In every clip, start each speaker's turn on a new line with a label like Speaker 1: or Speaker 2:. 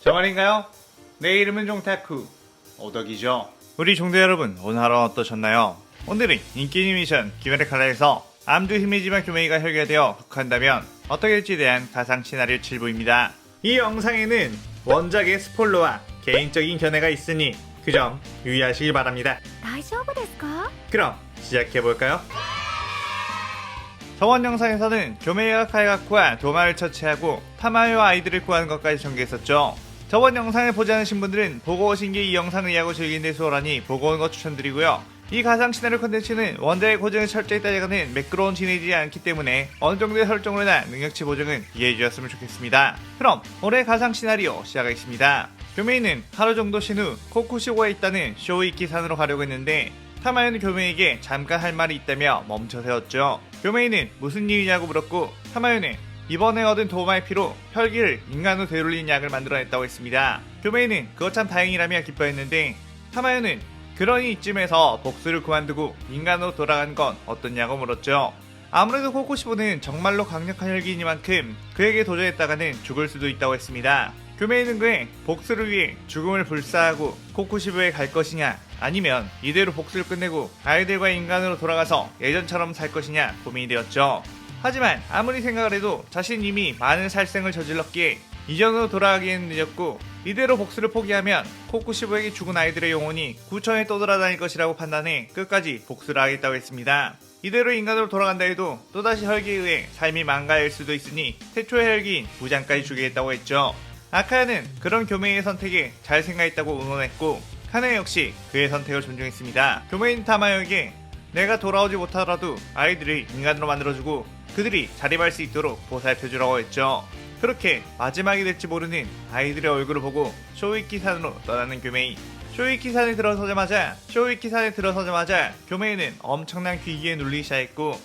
Speaker 1: 저 말인가요? 내 이름은 종태쿠 오덕이죠 우리 종대 여러분 오늘 하루 어떠셨나요? 오늘은 인기 애니메이션 기멸의 칼라에서 암주 힘이지만 교메이가 혈기되어 극한다면 어떻게 될지에 대한 가상 시나리오 7부입니다 이 영상에는 원작의 스폴러와 개인적인 견해가 있으니 그 점 유의하시길 바랍니다 그럼 시작해볼까요? 저번 영상에서는 교메이와 칼가쿠와 도마를 처치하고 타마요와 아이들을 구하는 것까지 전개했었죠 저번 영상을 보지 않으신 분들은 보고 오신 게 이 영상을 이해하고 즐기는 데 수월하니 보고 오는 것 추천드리고요. 이 가상 시나리오 컨텐츠는 원작의 고증을 철저히 따져가는 매끄러운 진행이지 않기 때문에 어느 정도의 설정으로나 능력치 보증은 이해해 주셨으면 좋겠습니다. 그럼 올해 가상 시나리오 시작하겠습니다. 교메이는 하루 정도 쉰 후 코쿠시고에 있다는 쇼이키 산으로 가려고 했는데 타마요는 교메이에게 잠깐 할 말이 있다며 멈춰 세웠죠. 교메이는 무슨 일이냐고 물었고 타마요는 이번에 얻은 도마의 피로 혈기를 인간으로 되돌리는 약을 만들어냈다고 했습니다. 교메이는 그것 참 다행이라며 기뻐했는데 타마요는 그러니 이쯤에서 복수를 그만두고 인간으로 돌아간 건 어떻냐고 물었죠. 아무래도 코코시보는 정말로 강력한 혈기이니만큼 그에게 도전했다가는 죽을 수도 있다고 했습니다. 교메이는 그의 복수를 위해 죽음을 불사하고 코코시보에 갈 것이냐 아니면 이대로 복수를 끝내고 아이들과 인간으로 돌아가서 예전처럼 살 것이냐 고민이 되었죠. 하지만 아무리 생각을 해도 자신 이미 많은 살생을 저질렀기에 이전으로 돌아가기에는 늦었고 이대로 복수를 포기하면 코쿠시보에게 죽은 아이들의 영혼이 구천에 떠돌아다닐 것이라고 판단해 끝까지 복수를 하겠다고 했습니다. 이대로 인간으로 돌아간다 해도 또다시 혈기에 의해 삶이 망가질 수도 있으니 태초의 혈기인 부장까지 죽이겠다고 했죠. 아카야는 그런 교메이의 선택에 잘 생각했다고 응원했고 카네 역시 그의 선택을 존중했습니다. 교메인 타마요에게 내가 돌아오지 못하더라도 아이들을 인간으로 만들어주고 그들이 자립할 수 있도록 보살펴 주라고 했죠. 그렇게 마지막이 될지 모르는 아이들의 얼굴을 보고 쇼이키 산으로 떠나는 교메이. 쇼이키 산에 들어서자마자 쇼이키 산에 들어서자마자 교메이는 엄청난 귀기에 눌리기 시작했고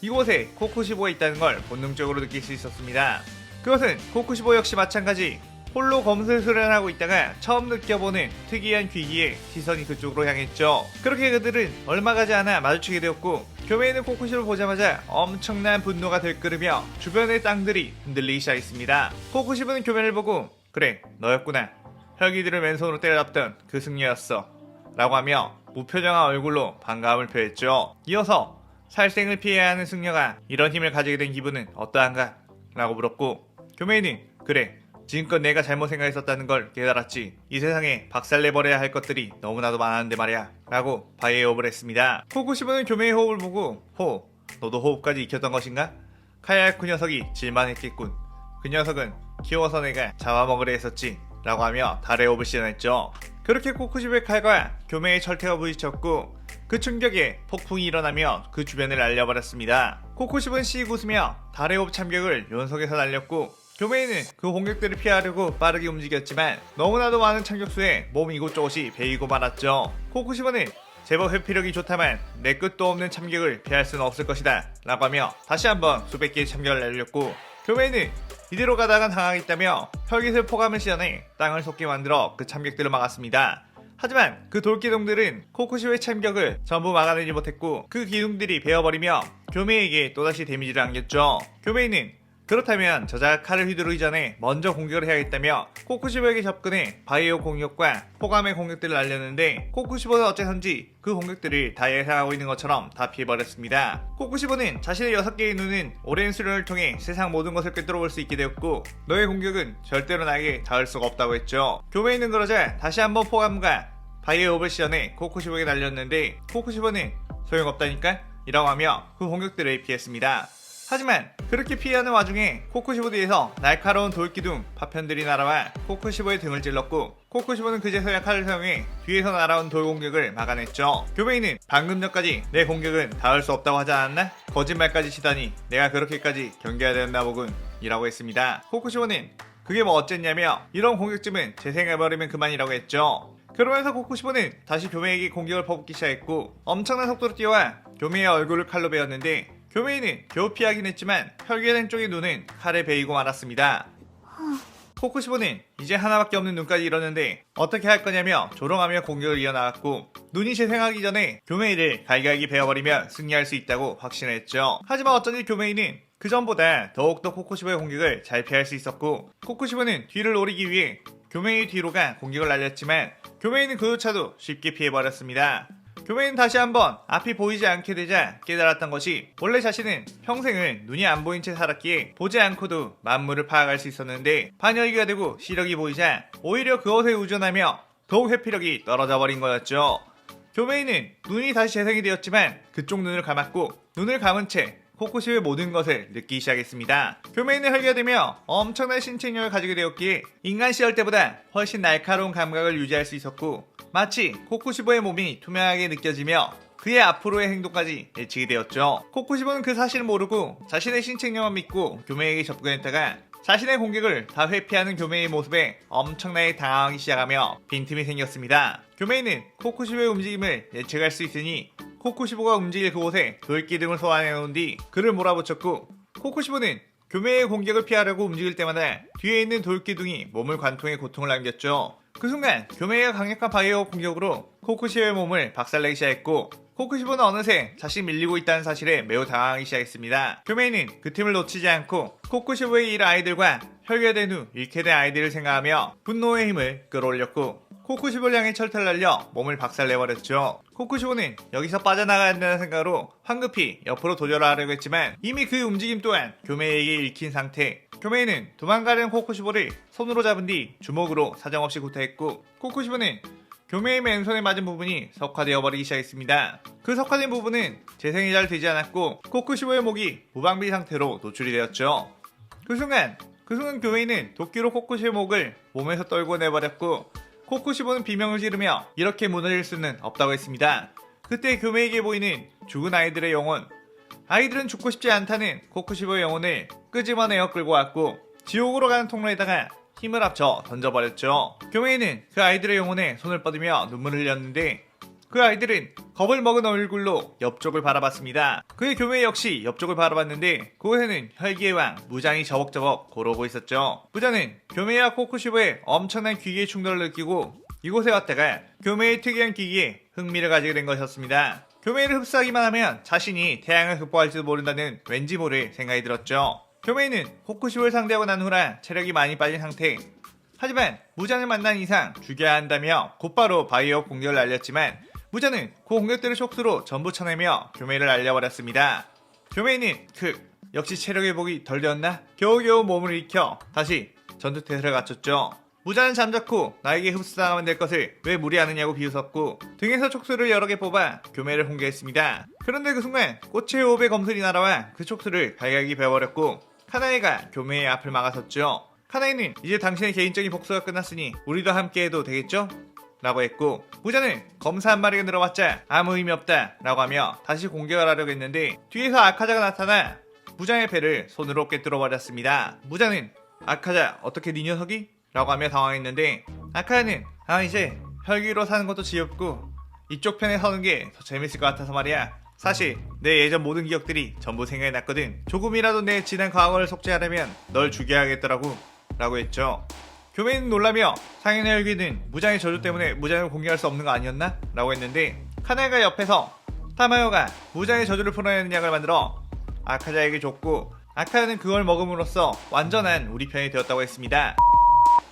Speaker 1: 이곳에 코쿠시보가 있다는 걸 본능적으로 느낄 수 있었습니다. 그것은 코쿠시보 역시 마찬가지 홀로 검술 수련하고 있다가 처음 느껴보는 특이한 귀기에 시선이 그쪽으로 향했죠. 그렇게 그들은 얼마 가지 않아 마주치게 되었고 교메이는 코쿠시를 보자마자 엄청난 분노가 들끓으며 주변의 땅들이 흔들리기 시작했습니다. 코쿠시브는 교메를 보고 그래 너였구나. 혈기들을 맨손으로 때려잡던 그 승리였어. 라고 하며 무표정한 얼굴로 반감을 표했죠. 이어서 살생을 피해야 하는 승려가 이런 힘을 가지게 된 기분은 어떠한가? 라고 물었고 교메이는 그래 지금껏 내가 잘못 생각했었다는 걸 깨달았지. 이 세상에 박살내버려야 할 것들이 너무나도 많았는데 말이야. 라고 바이에업을 했습니다. 코쿠시보는 교메이의 호흡을 보고 호 너도 호흡까지 익혔던 것인가? 카야크 녀석이 질만했겠군. 그 녀석은 키워서 내가 잡아먹으려 했었지. 라고 하며 달의 호흡을 시전했죠. 그렇게 코쿠시보의 칼과 교메이의 철퇴가 부딪혔고 그 충격에 폭풍이 일어나며 그 주변을 알려버렸습니다. 코코십은 씩 웃으며 달의 호흡 참격을 연속해서 날렸고 교메이는 그 공격들을 피하려고 빠르게 움직였지만 너무나도 많은 참격수에 몸 이곳저곳이 베이고 말았죠. 코코시버는 제법 회피력이 좋다만 내 끝도 없는 참격을 피할 수는 없을 것이다 라고 하며 다시 한번 수백 개의 참격을 날렸고 교메이는 이대로 가다간 당하겠다며 혈기술 포감을 시전해 땅을 솟게 만들어 그 참격들을 막았습니다. 하지만 그 돌기둥들은 코코시오의 참격을 전부 막아내지 못했고 그 기둥들이 베어버리며 교메이에게 또다시 데미지를 안겼죠. 교메이는 그렇다면 저자가 칼을 휘두르기 전에 먼저 공격을 해야겠다며 코쿠시보에게 접근해 바이오 공격과 포감의 공격들을 날렸는데 코쿠시보는 어째선지 그 공격들을 다 예상하고 있는 것처럼 다 피해버렸습니다. 코쿠시보는 자신의 6개의 눈은 오랜 수련을 통해 세상 모든 것을 꿰뚫어 볼 수 있게 되었고 너의 공격은 절대로 나에게 닿을 수가 없다고 했죠. 교메이는 그러자 다시 한번 포감과 바이오 오브 시전에 코쿠시보에게 날렸는데 코쿠시보는 소용없다니까? 이라고 하며 그 공격들을 피했습니다. 하지만 그렇게 피하는 와중에 코쿠시보 뒤에서 날카로운 돌기둥 파편들이 날아와 코쿠시보의 등을 찔렀고 코쿠시보는 그제서야 칼을 사용해 뒤에서 날아온 돌 공격을 막아냈죠. 교메이는 방금 전까지 내 공격은 닿을 수 없다고 하지 않았나? 거짓말까지 치다니 내가 그렇게까지 경계해야 되었나 보군 이라고 했습니다. 코쿠시보는 그게 뭐 어쨌냐며 이런 공격쯤은 재생해버리면 그만이라고 했죠. 그러면서 코쿠시보는 다시 교메이에게 공격을 퍼붓기 시작했고 엄청난 속도로 뛰어와 교메이의 얼굴을 칼로 베었는데 교메이는 겨우 피하긴 했지만 혈기된 쪽의 눈은 칼에 베이고 말았습니다. 코쿠시보는 이제 하나밖에 없는 눈까지 잃었는데 어떻게 할 거냐며 조롱하며 공격을 이어나갔고 눈이 재생하기 전에 교메이를 갈갈기 베어버리면 승리할 수 있다고 확신했죠. 하지만 어쩐지 교메이는 그 전보다 더욱더 코쿠시보의 공격을 잘 피할 수 있었고 코쿠시보는 뒤를 노리기 위해 교메이 뒤로가 공격을 날렸지만 교메이는 그조차도 쉽게 피해버렸습니다. 교메이는 다시 한번 앞이 보이지 않게 되자 깨달았던 것이 원래 자신은 평생을 눈이 안 보인 채 살았기에 보지 않고도 만물을 파악할 수 있었는데 반열기가 되고 시력이 보이자 오히려 그것에 의존하며 더욱 회피력이 떨어져 버린 거였죠. 교메이는 눈이 다시 재생이 되었지만 그쪽 눈을 감았고 눈을 감은 채 코코시의 모든 것을 느끼기 시작했습니다. 교메이는 혈기되며 엄청난 신체력을 가지게 되었기에 인간 시절 때보다 훨씬 날카로운 감각을 유지할 수 있었고 마치 코코시보의 몸이 투명하게 느껴지며 그의 앞으로의 행동까지 예측이 되었죠. 코코시보는 그 사실을 모르고 자신의 신체력만 믿고 교메이에게 접근했다가 자신의 공격을 다 회피하는 교메이의 모습에 엄청나게 당황하기 시작하며 빈틈이 생겼습니다. 교메이는 코코시보의 움직임을 예측할 수 있으니 코코시보가 움직일 그곳에 돌기둥을 소환해 놓은 뒤 그를 몰아붙였고 코코시보는 교메이의 공격을 피하려고 움직일 때마다 뒤에 있는 돌기둥이 몸을 관통해 고통을 남겼죠. 그 순간 교메이가 강력한 바이오 공격으로 코코시보의 몸을 박살내기 시작했고 코코시보는 어느새 자신 밀리고 있다는 사실에 매우 당황하기 시작했습니다. 교메이는 그 틈을 놓치지 않고 코코시보의 일 아이들과 혈결된 후 잃게 된 아이들을 생각하며 분노의 힘을 끌어올렸고 코코시보를 향해 철퇴를 날려 몸을 박살내버렸죠. 코코시보는 여기서 빠져나가야 한다는 생각으로 황급히 옆으로 도전을 하려고 했지만 이미 그 움직임 또한 교메이에게 읽힌 상태. 교메이는 도망가려는 코코시보를 손으로 잡은 뒤 주먹으로 사정없이 구타했고 코코시보는 교메이 맨손에 맞은 부분이 석화되어 버리기 시작했습니다. 그 석화된 부분은 재생이 잘 되지 않았고 코코시보의 목이 무방비 상태로 노출이 되었죠. 그 순간 그 순간 교메이는 도끼로 코코시의 목을 몸에서 떨고 내버렸고 코코시보는 비명을 지르며 이렇게 무너질 수는 없다고 했습니다. 그때 교메에게 보이는 죽은 아이들의 영혼 아이들은 죽고 싶지 않다는 코코시보의 영혼을 끄집어내어 끌고 왔고 지옥으로 가는 통로에다가 힘을 합쳐 던져버렸죠. 교메이는 그 아이들의 영혼에 손을 뻗으며 눈물을 흘렸는데 그 아이들은 겁을 먹은 얼굴로 옆쪽을 바라봤습니다. 그의 교메 역시 옆쪽을 바라봤는데 그곳에는 혈기의 왕 무장이 저벅저벅 걸어오고 있었죠. 무장은 교메와 코코시보의 엄청난 기기의 충돌을 느끼고 이곳에 왔다가 교메의 특이한 기기에 흥미를 가지게 된 것이었습니다. 교메이를 흡수하기만 하면 자신이 태양을 극복할지도 모른다는 왠지 모를 생각이 들었죠. 교메이는 코코시보를 상대하고 난 후라 체력이 많이 빠진 상태. 하지만 무장을 만난 이상 죽여야 한다며 곧바로 바이오 공격을 날렸지만 무자는 그 공격들을 촉수로 전부 쳐내며 교메이를 날려버렸습니다. 교메이는 그 역시 체력 회복이 덜 되었나? 겨우겨우 몸을 익혀 다시 전투태세를 갖췄죠. 무자는 잠자코 나에게 흡수당하면 될 것을 왜 무리하느냐고 비웃었고 등에서 촉수를 여러 개 뽑아 교메이를 공개했습니다. 그런데 그 순간 꽃의 호흡의 검술이 날아와 그 촉수를 갈갈기 베어버렸고 카나이가 교메이의 앞을 막아섰죠. 카나이는 이제 당신의 개인적인 복수가 끝났으니 우리도 함께 해도 되겠죠? 라고 했고 무자는 검사 한 마리가 늘어봤자 아무 의미 없다 라고 하며 다시 공격을 하려고 했는데 뒤에서 아카자가 나타나 무장의 배를 손으로 꿰뚫어 버렸습니다. 무자는 아카자 어떻게 네 녀석이? 라고 하며 당황했는데 아카자는 아 이제 혈기로 사는 것도 지겹고 이쪽 편에 서는 게 더 재밌을 것 같아서 말이야. 사실 내 예전 모든 기억들이 전부 생각이 났거든. 조금이라도 내 지난 과거를 속죄하려면 널 죽여야겠더라고 라고 했죠. 교메이는 놀라며 상인의 혈기는 무장의 저주 때문에 무장을 공격할 수 없는 거 아니었나? 라고 했는데 카나가 옆에서 타마요가 무장의 저주를 풀어내는 약을 만들어 아카자에게 줬고 아카자는 그걸 먹음으로써 완전한 우리 편이 되었다고 했습니다.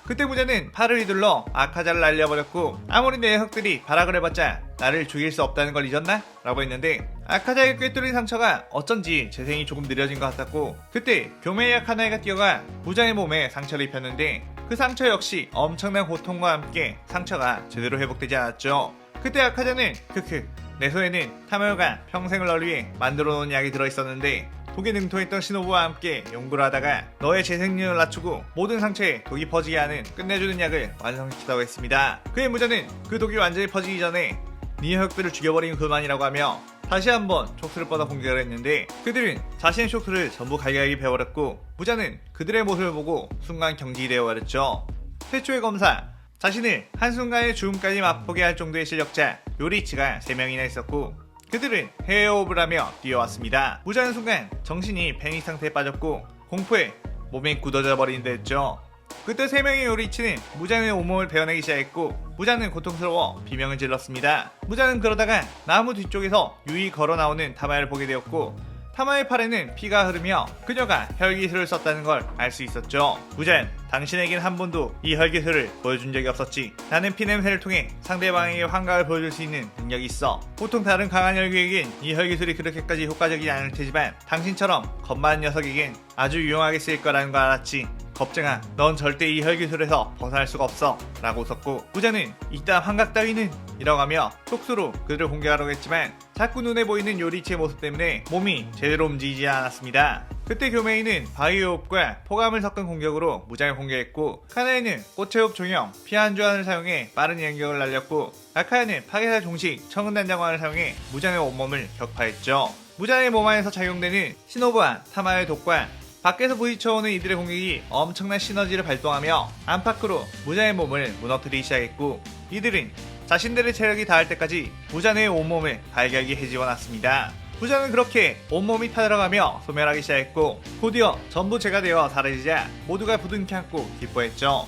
Speaker 1: 그때 무자는 팔을 휘둘러 아카자를 날려버렸고 아무리 내 녀석들이 발악을 해봤자 나를 죽일 수 없다는 걸 잊었나? 라고 했는데 아카자의 꿰뚫린 상처가 어쩐지 재생이 조금 느려진 것 같았고 그때 교메이와 카나이가 뛰어가 무장의 몸에 상처를 입혔는데 그 상처 역시 엄청난 고통과 함께 상처가 제대로 회복되지 않았죠. 그때 아카자는 크크 내 손에는 타마요가 평생을 널 위해 만들어 놓은 약이 들어있었는데 독에 능통했던 신호부와 함께 연구를 하다가 너의 재생력을 낮추고 모든 상처에 독이 퍼지게 하는 끝내주는 약을 완성시키다고 했습니다. 그의 무자는 그 독이 완전히 퍼지기 전에 네 녀석들을 죽여버리면 그만이라고 하며 다시 한번 촉수를 뻗어 공격을 했는데 그들은 자신의 촉수를 전부 갈갈이 베어버렸고 무자는 그들의 모습을 보고 순간 경직되어 버렸죠. 최초의 검사 자신을 한순간의 죽음까지 맛보게 할 정도의 실력자 요리치가 3명이나 있었고 그들은 헤어업을 하며 뛰어왔습니다. 무자는 순간 정신이 패닉 상태에 빠졌고 공포에 몸이 굳어져 버린 듯 했죠. 그때 세 명의 요리치는 무자의 온몸을 베어내기 시작했고 무자는 고통스러워 비명을 질렀습니다. 무자는 그러다가 나무 뒤쪽에서 유이 걸어 나오는 타마를 보게 되었고 타마의 팔에는 피가 흐르며 그녀가 혈기술을 썼다는 걸 알 수 있었죠. 무잔, 당신에겐 한 번도 이 혈기술을 보여준 적이 없었지. 나는 피 냄새를 통해 상대방에게 환각을 보여줄 수 있는 능력이 있어. 보통 다른 강한 혈기에겐 이 혈기술이 그렇게까지 효과적이지 않을 테지만 당신처럼 겁 많은 녀석에겐 아주 유용하게 쓰일 거라는 걸 알았지. 겁쟁아, 넌 절대 이 혈기술에서 벗어날 수가 없어. 라고 웃었고, 부자는 이딴 환각 따위는 이라고 하며 촉수로 그들을 공격하려고 했지만 자꾸 눈에 보이는 요리치의 모습 때문에 몸이 제대로 움직이지 않았습니다. 그때 교메이는 바이오흡과 포감을 섞은 공격으로 무장을 공격했고 카나에는 꽃의 흡 종형, 피한 주안을 사용해 빠른 연격을 날렸고 아카야는 파괴살 종식, 청은단장관을 사용해 무장의 온몸을 격파했죠. 무장의 몸 안에서 작용되는 시노부와 타마의 독과 밖에서 부딪혀오는 이들의 공격이 엄청난 시너지를 발동하며 안팎으로 무자의 몸을 무너뜨리기 시작했고 이들은 자신들의 체력이 닿을 때까지 무자의 온몸을 갈갈기 해지워놨습니다. 부자는 그렇게 온몸이 타들어가며 소멸하기 시작했고 곧이어 전부 제가 되어 사라지자 모두가 부둥켜 안고 기뻐했죠.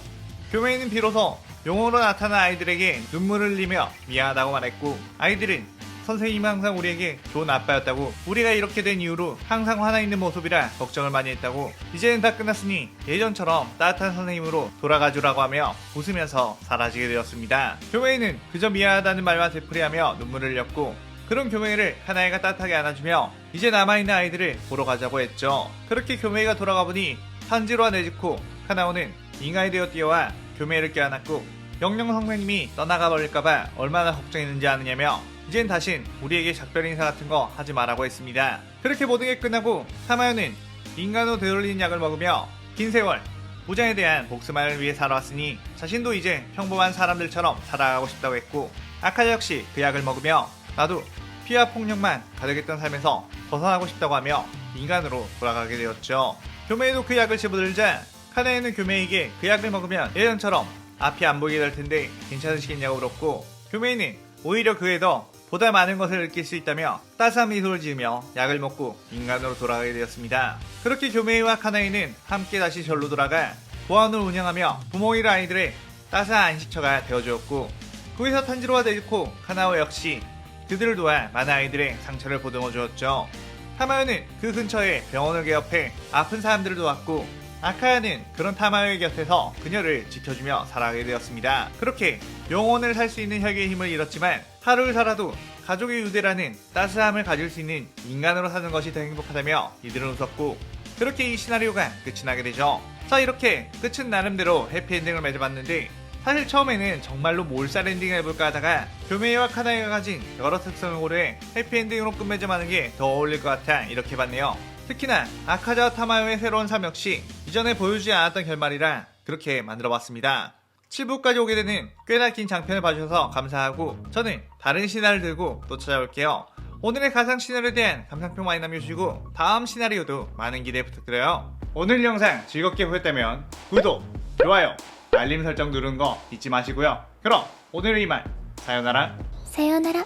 Speaker 1: 교메이는 비로소 용어로 나타난 아이들에게 눈물을 흘리며 미안하다고 말했고 아이들은 선생님이 항상 우리에게 좋은 아빠였다고 우리가 이렇게 된 이후로 항상 화나 있는 모습이라 걱정을 많이 했다고 이제는 다 끝났으니 예전처럼 따뜻한 선생님으로 돌아가 주라고 하며 웃으면서 사라지게 되었습니다. 교메이는 그저 미안하다는 말만 되풀이하며 눈물을 흘렸고 그런 교메이를 하나이가 따뜻하게 안아주며 이제 남아있는 아이들을 보러 가자고 했죠. 그렇게 교메이가 돌아가 보니 탄지로와 네즈코, 카나오는 잉아이 되어 뛰어와 교메이를 껴안았고 영영 선생님이 떠나가 버릴까봐 얼마나 걱정했는지 아느냐며 이젠 다신 우리에게 작별 인사 같은 거 하지 말라고 했습니다. 그렇게 모든 게 끝나고 타마요는 인간으로 되돌리는 약을 먹으며 긴 세월 무장에 대한 복수만을 위해 살아왔으니 자신도 이제 평범한 사람들처럼 살아가고 싶다고 했고 아카자 역시 그 약을 먹으며 나도 피와 폭력만 가득했던 삶에서 벗어나고 싶다고 하며 인간으로 돌아가게 되었죠. 교메이도 그 약을 집어들자 카네이는 교메이에게 그 약을 먹으면 예전처럼 앞이 안 보이게 될 텐데 괜찮으시겠냐고 물었고 교메이는 오히려 그에 더 보다 많은 것을 느낄 수 있다며 따스한 미소를 지으며 약을 먹고 인간으로 돌아가게 되었습니다. 그렇게 교메이와 카나이는 함께 다시 절로 돌아가 보안을 운영하며 부모이라 아이들의 따스한 안식처가 되어주었고 거기서 탄지로와 데이코 카나오 역시 그들을 도와 많은 아이들의 상처를 보듬어 주었죠. 타마요는 그 근처에 병원을 개업해 아픈 사람들을 도왔고 아카야는 그런 타마요의 곁에서 그녀를 지켜주며 살아가게 되었습니다. 그렇게 영혼을 살 수 있는 혈기의 힘을 잃었지만 하루를 살아도 가족의 유대라는 따스함을 가질 수 있는 인간으로 사는 것이 더 행복하다며 이들은 웃었고 그렇게 이 시나리오가 끝이 나게 되죠. 자 이렇게 끝은 나름대로 해피엔딩을 맺어봤는데 사실 처음에는 정말로 몰살 엔딩을 해볼까 하다가 교메이와 카나이가 가진 여러 특성을 고려해 해피엔딩으로 끝맺음하는 게 더 어울릴 것 같아 이렇게 봤네요. 특히나 아카자와 타마요의 새로운 삶 역시 이전에 보여주지 않았던 결말이라 그렇게 만들어봤습니다. 7부까지 오게 되는 꽤나 긴 장편을 봐주셔서 감사하고 저는 다른 시나리오 들고 또 찾아올게요. 오늘의 가상 시나리오에 대한 감상평 많이 남겨주시고 다음 시나리오도 많은 기대 부탁드려요. 오늘 영상 즐겁게 보셨다면 구독, 좋아요, 알림 설정 누른 거 잊지 마시고요. 그럼 오늘은 이만 사연나라
Speaker 2: 사연나라